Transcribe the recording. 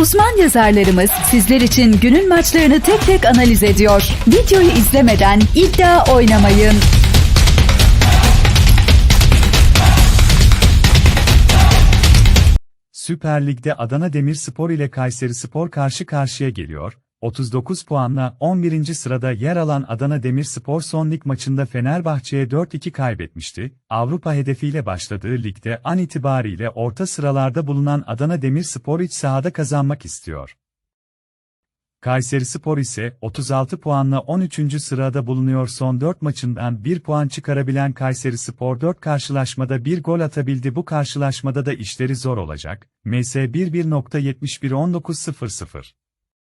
Uzman yazarlarımız sizler için günün maçlarını tek tek analiz ediyor. Videoyu izlemeden iddia oynamayın. Süper Lig'de Adana Demirspor ile Kayserispor karşı karşıya geliyor. 39 puanla 11. sırada yer alan Adana Demirspor son lig maçında Fenerbahçe'ye 4-2 kaybetmişti. Avrupa hedefiyle başladığı ligde an itibariyle orta sıralarda bulunan Adana Demirspor iç sahada kazanmak istiyor. Kayserispor ise 36 puanla 13. sırada bulunuyor son 4 maçından 1 puan çıkarabilen Kayserispor 4 karşılaşmada 1 gol atabildi bu karşılaşmada da işleri zor olacak. MS 11.71-19.00